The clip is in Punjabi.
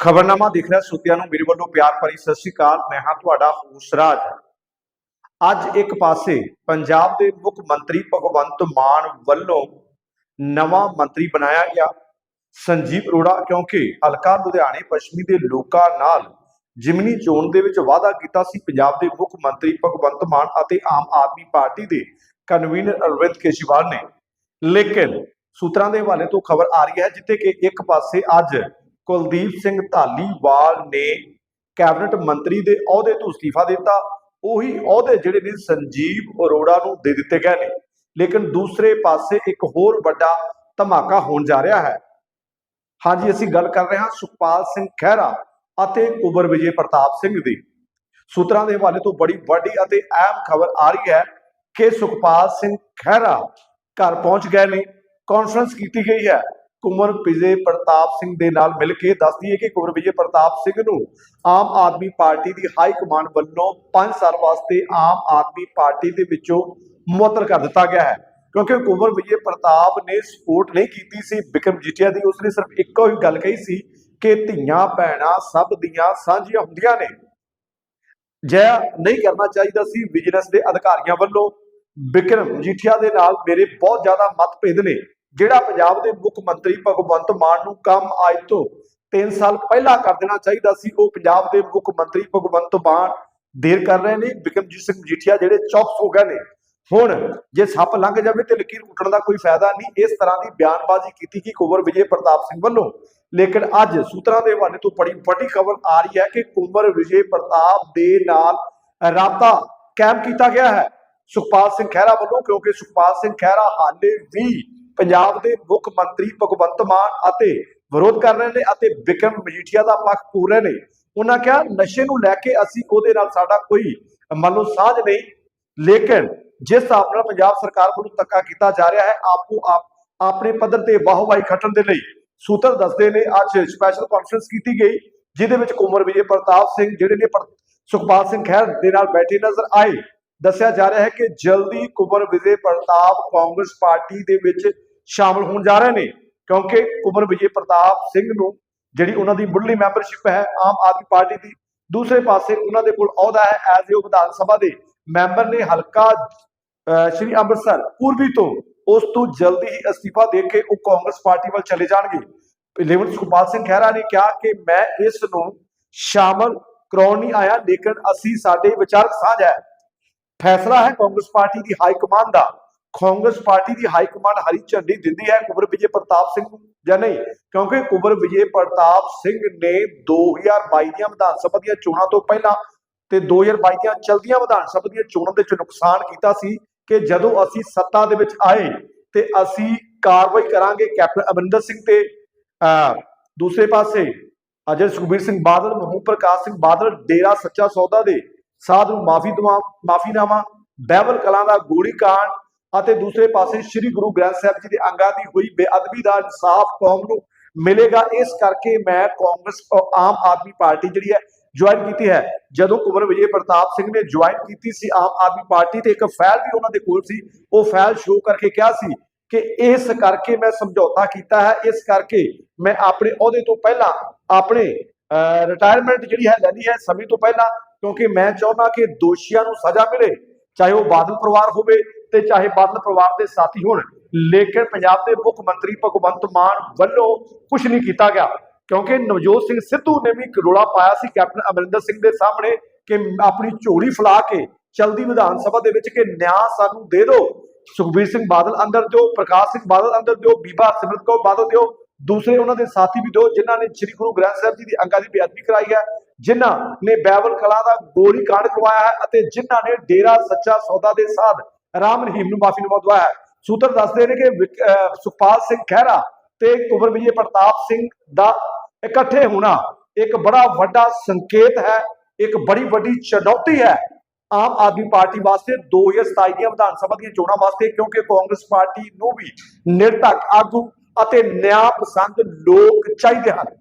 ਖਬਰਨਾਮਾ ਦੇਖ ਰਿਹਾ ਸੁਤਿਆਂ ਨੂੰ, ਮੇਰੇ ਵੱਲੋਂ ਪਿਆਰ ਭਰੀ ਸਤਿ ਸ਼੍ਰੀ ਅਕਾਲ, ਮੈਂ ਹਾਂ ਤੁਹਾਡਾ ਹੋਸਰਾਜ ਅੱਜ ਇੱਕ ਪਾਸੇ ਪੰਜਾਬ ਦੇ ਮੁੱਖ ਮੰਤਰੀ ਭਗਵੰਤ ਮਾਨ ਵੱਲੋਂ ਨਵਾਂ ਮੰਤਰੀ ਬਣਾਇਆ ਗਿਆ, ਸੰਜੀਵ ਅਰੋੜਾ, ਕਿਉਂਕਿ ਹਲਕਾ ਲੁਧਿਆਣੇ, ਪੱਛਮੀ ਦੇ ਲੋਕਾਂ ਨਾਲ ਜਿਮਨੀ ਚੋਣ ਦੇ ਵਿੱਚ ਵਾਅਦਾ ਕੀਤਾ ਸੀ, ਪੰਜਾਬ ਦੇ ਮੁੱਖ ਮੰਤਰੀ ਭਗਵੰਤ ਮਾਨ ਅਤੇ ਆਮ ਆਦਮੀ ਪਾਰਟੀ ਦੇ ਕਨਵੀਨਰ ਅਰਵਿੰਦ ਕੇਜਰੀਵਾਲ ਨੇ। ਲੇਕਿਨ ਸੂਤਰਾਂ ਦੇ ਹਵਾਲੇ ਤੋਂ ਖਬਰ ਆ ਰਹੀ ਹੈ, ਜਿੱਥੇ ਕਿ ਇੱਕ ਪਾਸੇ ਅੱਜ ਕੁਲਦੀਪ ਸਿੰਘ ਧਾਲੀਵਾਲ ਨੇ ਕੈਬਨਿਟ ਮੰਤਰੀ ਦੇ ਅਹੁਦੇ ਤੋਂ ਅਸਤੀਫਾ ਦਿੱਤਾ। ਉਹੀ ਅਹੁਦੇ ਜਿਹੜੇ ਨੇ ਸੰਜੀਵ ਅਰੋੜਾ ਨੂੰ ਦੇ ਦਿੱਤੇ ਗਏ ਨੇ। ਲੇਕਿਨ ਦੂਸਰੇ ਪਾਸੇ ਇੱਕ ਹੋਰ ਵੱਡਾ ਧਮਾਕਾ ਹੋਣ ਜਾ ਰਿਹਾ ਹੈ। ਹਾਂਜੀ, ਅਸੀਂ ਗੱਲ ਕਰ ਰਹੇ ਹਾਂ ਸੁਖਪਾਲ ਸਿੰਘ ਖਹਿਰਾ ਅਤੇ ਕੁਬਰ ਵਿਜੇ ਪ੍ਰਤਾਪ ਸਿੰਘ ਦੀ। ਸੂਤਰਾਂ ਦੇ ਹਵਾਲੇ ਤੋਂ ਬੜੀ ਵੱਡੀ ਅਤੇ ਅਹਿਮ ਖਬਰ ਆ ਰਹੀ ਹੈ ਕਿ ਸੁਖਪਾਲ ਸਿੰਘ ਖਹਿਰਾ ਘਰ ਪਹੁੰਚ ਗਏ ਨੇ। ਕਾਨਫਰੰਸ ਕੀਤੀ ਗਈ ਹੈ। ਕੁਮਰ ਵਿਜੇ ਪ੍ਰਤਾਪ ਸਿੰਘ ਦੇ ਨਾਲ ਮਿਲ ਕੇ ਦੱਸਦੀ ਹੈ ਕਿ ਕੁਮਰ ਵਿਜੇ ਪ੍ਰਤਾਪ ਸਿੰਘ ਨੂੰ ਆਮ ਆਦਮੀ ਪਾਰਟੀ ਦੀ ਹਾਈ ਕਮਾਂਡ ਵੱਲੋਂ 5 ਸਾਲ ਵਾਸਤੇ ਆਮ ਆਦਮੀ ਪਾਰਟੀ ਦੇ ਵਿੱਚੋਂ ਮੁਅੱਤਲ ਕਰ ਦਿੱਤਾ ਗਿਆ ਹੈ। ਕਿਉਂਕਿ ਕੁਮਰ ਵਿਜੇ ਪ੍ਰਤਾਪ ਨੇ ਸਪੋਰਟ ਨਹੀਂ ਕੀਤੀ ਸੀ ਬਿਕਰਮ ਜੀਠੀਆ ਦੀ, ਉਸਨੇ ਸਿਰਫ ਇੱਕੋ ਹੀ ਗੱਲ ਕਹੀ ਸੀ ਕਿ ਧੀਆਂ, ਭੈਣਾਂ ਸਭ ਦੀਆਂ ਸਾਂਝੀਆਂ ਹੁੰਦੀਆਂ ਨੇ। ਜੈ ਨਹੀਂ ਕਰਨਾ ਚਾਹੀਦਾ ਸੀ ਬਿਜ਼ਨਸ ਦੇ ਅਧਿਕਾਰੀਆਂ ਵੱਲੋਂ। ਬਿਕਰਮ ਮਜੀਠੀਆ ਦੇ ਨਾਲ ਮੇਰੇ ਬਹੁਤ ਜ਼ਿਆਦਾ ਮਤਭੇਦ ਨੇ। ਜਿਹੜਾ ਪੰਜਾਬ ਦੇ ਮੁੱਖ ਮੰਤਰੀ ਭਗਵੰਤ ਮਾਨ ਨੂੰ ਕੰਮ ਅੱਜ ਤੋਂ 3 ਸਾਲ ਪਹਿਲਾਂ ਕਰ ਦੇਣਾ ਚਾਹੀਦਾ ਸੀ, ਉਹ ਪੰਜਾਬ ਦੇ ਮੁੱਖ ਮੰਤਰੀ ਭਗਵੰਤ ਮਾਨ ਦੇਰ ਕਰ ਰਹੇ ਨੇ, ਬਿਕਰਮਜੀਤ ਸਿੰਘ ਮਜੀਠੀਆ ਜਿਹੜੇ ਚੌਕਸ ਹੋ ਗਏ ਨੇ, ਹੁਣ ਜੇ ਸੱਪ ਲੰਘ ਜਾਵੇ ਤੇ ਲਕੀਰ ਉੱਟਣ ਦਾ ਕੋਈ ਫਾਇਦਾ ਨਹੀਂ, ਇਸ ਤਰ੍ਹਾਂ ਦੀ ਬਿਆਨਬਾਜ਼ੀ ਕੀਤੀ ਕਿ ਕੁਵਰ ਵਿਜੇ ਪ੍ਰਤਾਪ ਸਿੰਘ ਵੱਲੋਂ, ਲੇਕਿਨ ਅੱਜ ਸੂਤਰਾਂ ਦੇ ਹਵਾਲੇ ਤੋਂ ਬੜੀ ਵੱਡੀ ਖਬਰ ਆ ਰਹੀ ਹੈ ਕਿ ਕੁੰਵਰ ਵਿਜੇ ਪ੍ਰਤਾਪ ਦੇ ਨਾਲ ਰਾਬਤਾ ਕਾਇਮ ਕੀਤਾ ਗਿਆ ਹੈ, ਸੁਖਪਾਲ ਸਿੰਘ ਖਹਿਰਾ ਵੱਲੋਂ, ਕਿਉਂਕਿ ਸੁਖਪਾਲ ਸਿੰਘ ਖਹਿਰਾ ਹਾਲੇ ਵੀ ਪੰਜਾਬ ਦੇ ਮੁੱਖ ਮੰਤਰੀ ਭਗਵੰਤ ਮਾਨ ਅਤੇ ਵਿਰੋਧ ਕਰ ਰਹੇ ਨੇ ਅਤੇ ਬਿਕਰਮ ਮਜੀਠੀਆ ਦਾ ਪੱਖ ਪੂਰ ਰਹੇ ਨੇ। ਉਹਨਾਂ ਕਿਹਾ, ਨਸ਼ੇ ਨੂੰ ਲੈ ਕੇ ਅਸੀਂ ਉਹਦੇ ਨਾਲ ਸਾਡਾ ਕੋਈ ਮੰਨ ਲਓ ਸਾਝ ਨਹੀਂ। ਲੇਕਿਨ ਜਿਸ ਹਿਸਾਬ ਨਾਲ ਪੰਜਾਬ ਸਰਕਾਰ ਵੱਲੋਂ ਧੱਕਾ ਕੀਤਾ ਜਾ ਰਿਹਾ ਹੈ, ਆਪੋ ਆਪ ਆਪਣੇ ਪੱਧਰ ਤੇ ਵਾਹਵਾਈ ਖੱਟਣ ਦੇ ਲਈ ਸੂਤਰ ਦੱਸਦੇ ਨੇ। ਅੱਜ ਸਪੈਸ਼ਲ ਕਾਨਫਰੰਸ ਕੀਤੀ ਗਈ, ਜਿਹਦੇ ਵਿੱਚ ਕੁਮਰ ਵਿਜੇ ਪ੍ਰਤਾਪ ਸਿੰਘ ਜਿਹੜੇ ਨੇ ਸੁਖਪਾਲ ਸਿੰਘ ਖਹਿਰ ਦੇ ਨਾਲ ਬੈਠੇ ਨਜ਼ਰ ਆਏ। ਦੱਸਿਆ ਜਾ ਰਿਹਾ ਹੈ ਕਿ ਜਲਦੀ ਕੁਮਰ ਵਿਜੇ ਪ੍ਰਤਾਪ ਕਾਂਗਰਸ ਪਾਰਟੀ ਦੇ ਵਿੱਚ ਸ਼ਾਮਲ ਹੋਣ ਜਾ ਰਹੇ ਨੇ, ਕਿਉਂਕਿ ਕੁਮਰ ਵਿਜੇ ਪ੍ਰਤਾਪ ਸਿੰਘ ਨੂੰ ਜਿਹੜੀ ਉਹਨਾਂ ਦੀ ਮੁੱਢਲੀ ਮੈਂਬਰਸ਼ਿਪ ਹੈ, ਆਮ ਆਦਮੀ ਪਾਰਟੀ ਦੀ, ਦੂਸਰੇ ਪਾਸੇ ਉਹਨਾਂ ਦੇ ਕੋਲ ਅਹੁਦਾ ਹੈ ਐਜ਼ ਏ ਵਿਧਾਨ ਸਭਾ ਦੇ ਮੈਂਬਰ ਨੇ ਹਲਕਾ ਸ਼੍ਰੀ ਅੰਮ੍ਰਿਤਸਰ, ਪੂਰਬੀ ਤੋਂ ਉਸ ਤੋਂ ਜਲਦੀ ਹੀ ਅਸਤੀਫਾ ਦੇ ਕੇ ਉਹ ਕਾਂਗਰਸ ਪਾਰਟੀ ਵੱਲ ਚਲੇ ਜਾਣਗੇ। ਲੇਵਨ ਸੁਖਪਾਲ ਸਿੰਘ ਖਹਿਰਾ ਨੇ ਕਿਹਾ ਕਿ ਮੈਂ ਇਸ ਨੂੰ ਸ਼ਾਮਲ ਕਰਾਉਣ ਨਹੀਂ ਆਇਆ, ਲੇਕਿਨ ਅਸੀਂ, ਸਾਡੇ ਵਿਚਾਰਕ ਸਾਂਝ ਹੈ। ਫੈਸਲਾ ਹੈ ਕਾਂਗਰਸ ਪਾਰਟੀ ਦੀ ਹਾਈ ਕਮਾਂਡ ਦਾ। ਕਾਂਗਰਸ ਪਾਰਟੀ ਦੀ ਹਾਈ ਕਮਾਂਡ ਹਰੀ ਝੰਡੀ ਦਿੰਦੀ ਹੈ ਕੁਬਰ ਵਿਜੇ ਪ੍ਰਤਾਪ ਸਿੰਘ ਨੂੰ ਜਾਂ ਨਹੀਂ? ਕਿਉਂਕਿ ਕੁਬਰ ਵਿਜੇ ਪ੍ਰਤਾਪ ਸਿੰਘ ਨੇ 2022 ਦੀਆਂ ਵਿਧਾਨ ਸਭਾ ਦੀਆਂ ਚੋਣਾਂ ਤੋਂ ਪਹਿਲਾਂ ਤੇ 2022 ਦੀਆਂ ਚਲਦੀਆਂ ਵਿਧਾਨ ਸਭਾ ਦੀਆਂ ਚੋਣਾਂ ਦੇ ਵਿੱਚ ਨੁਕਸਾਨ ਕੀਤਾ ਸੀ ਕਿ ਜਦੋਂ ਅਸੀਂ ਸੱਤਾ ਦੇ ਵਿੱਚ ਆਏ ਤੇ ਅਸੀਂ ਕਾਰਵਾਈ ਕਰਾਂਗੇ ਕੈਪਟਨ ਅਮਰਿੰਦਰ ਸਿੰਘ ਤੇ ਅਹ, ਦੂਸਰੇ ਪਾਸੇ ਅਜੇ ਸੁਖਬੀਰ ਸਿੰਘ ਬਾਦਲ ਮਹੂ ਪ੍ਰਕਾਸ਼ ਸਿੰਘ ਬਾਦਲ ਡੇਰਾ ਸੱਚਾ ਸੌਦਾ ਦੇ ਸਾਧ ਨੂੰ ਮਾਫੀ ਦਵਾ ਮਾਫੀਨਾਮਾ ਬਹਿਬਲ ਕਲਾਂ ਦਾ ਗੋਲੀ ਕਾਂਡ ਅਤੇ ਦੂਸਰੇ ਪਾਸੇ ਸ੍ਰੀ ਗੁਰੂ ਗ੍ਰੰਥ ਸਾਹਿਬ ਜੀ ਦੇ ਅੰਗਾਂ ਦੀ ਹੋਈ ਬੇਅਦਬੀ ਦਾ ਇਨਸਾਫ ਕੌਮ ਨੂੰ ਮਿਲੇਗਾ। ਇਸ ਕਰਕੇ ਮੈਂ ਕਾਂਗਰਸ ਆਮ ਆਦਮੀ ਪਾਰਟੀ ਜਿਹੜੀ ਹੈ ਜੁਆਇਨ ਕੀਤੀ ਹੈ। ਜਦੋਂ ਕੁਮਰ ਵਿਜੇ ਪ੍ਰਤਾਪ ਸਿੰਘ ਨੇ ਜੁਆਇਨ ਕੀਤੀ ਸੀ ਆਮ ਆਦਮੀ ਪਾਰਟੀ ਤੇ ਇੱਕ ਫਾਈਲ ਵੀ ਉਹਨਾਂ ਦੇ ਕੋਲ ਸੀ, ਉਹ ਫਾਈਲ ਸ਼ੋਅ ਕਰਕੇ ਕਿਹਾ ਸੀ ਕਿ ਇਸ ਕਰਕੇ ਮੈਂ ਸਮਝੌਤਾ ਕੀਤਾ ਹੈ, ਇਸ ਕਰਕੇ ਮੈਂ ਆਪਣੇ ਅਹੁਦੇ ਤੋਂ ਪਹਿਲਾਂ ਆਪਣੇ ਰਿਟਾਇਰਮੈਂਟ ਜਿਹੜੀ ਹੈ ਲੈਣੀ ਹੈ ਸਮੇਂ ਤੋਂ ਪਹਿਲਾਂ, ਕਿਉਂਕਿ ਮੈਂ ਚਾਹੁੰਦਾ ਕਿ ਦੋਸ਼ੀਆਂ ਨੂੰ ਸਜ਼ਾ ਮਿਲੇ, ਚਾਹੇ ਉਹ ਬਾਦਲ ਪਰਿਵਾਰ ਹੋਵੇ ਤੇ ਚਾਹੇ ਬਾਦਲ ਪਰਿਵਾਰ ਦੇ ਸਾਥੀ ਹੋਣ, ਲੇਕਿਨ ਪੰਜਾਬ ਦੇ ਮੁੱਖ ਮੰਤਰੀ ਭਗਵੰਤ ਮਾਨ ਵੱਲੋਂ ਕੁਝ ਨਹੀਂ ਕੀਤਾ ਗਿਆ, ਕਿਉਂਕਿ ਨਵਜੋਤ ਸਿੰਘ ਸਿੱਧੂ ਨੇ ਵੀ ਇੱਕ ਪਾਇਆ ਸੀ ਕੈਪਟਨ ਅਮਰਿੰਦਰ ਸਿੰਘ ਦੇ ਸਾਹਮਣੇ ਕਿ ਆਪਣੀ ਝੋਲੀ ਫਲਾ ਕੇ ਚਲਦੀ ਵਿਧਾਨ ਸਭਾ ਦੇ ਵਿੱਚ ਕਿ ਨਿਆਂ ਸਾਨੂੰ ਦੇ ਦਿਓ। ਸੁਖਬੀਰ ਸਿੰਘ ਬਾਦਲ ਅੰਦਰ ਦਿਓ, ਪ੍ਰਕਾਸ਼ ਸਿੰਘ ਬਾਦਲ ਅੰਦਰ ਦਿਓ, ਬੀਬਾ ਸਿਮਰਤ ਕੌਰ ਬਾਦਲ ਦਿਓ, ਦੂਸਰੇ ਉਹਨਾਂ ਦੇ ਸਾਥੀ ਵੀ ਦਿਓ, ਜਿਨ੍ਹਾਂ ਨੇ ਸ੍ਰੀ ਗੁਰੂ ਗ੍ਰੰਥ ਸਾਹਿਬ ਜੀ ਦੀ ਅੰਗਾਂ ਦੀ ਬੇਅਦਬੀ ਕਰਾਈ ਹੈ, ਜਿਨ੍ਹਾਂ ਨੇ ਬੈਬਲ ਕਲਾ ਦਾ ਗੋਲੀ ਕਾਂਡ ਕਰਵਾਇਆ ਹੈ ਅਤੇ ਜਿਨ੍ਹਾਂ ਨੇ ਡੇਰਾ ਸੱਚਾ ਸੌਦਾ ਦੇ ਸਾਧ ਰਾਮ ਰਹੀਮ ਨੂੰ ਮਾਫੀਨਾਮਾ ਦਵਾਇਆ ਸੂਤਰ ਦੱਸਦੇ ਨੇ ਕਿ ਸੁਖਪਾਲ ਸਿੰਘ ਖਹਿਰਾ ਤੇ ਕੁੰਵਰ ਵਿਜੇ ਪ੍ਰਤਾਪ ਸਿੰਘ ਦਾ ਇਕੱਠੇ ਹੋਣਾ ਇੱਕ ਬੜਾ ਵੱਡਾ ਸੰਕੇਤ ਹੈ, ਇੱਕ ਬੜੀ ਵੱਡੀ ਚੁਣੌਤੀ ਹੈ। ਆਮ ਆਦਮੀ ਪਾਰਟੀ ਵਾਸਤੇ 2027 ਦੀਆਂ ਵਿਧਾਨ ਸਭਾ ਦੀਆਂ ਚੋਣਾਂ ਵਾਸਤੇ ਕਿਉਂਕਿ ਕਾਂਗਰਸ ਪਾਰਟੀ ਨੂੰ ਵੀ ਨਿਰਧਕ ਆਗੂ ਅਤੇ ਨਿਆਂ ਪਸੰਦ ਲੋਕ ਚਾਹੀਦੇ ਹਨ।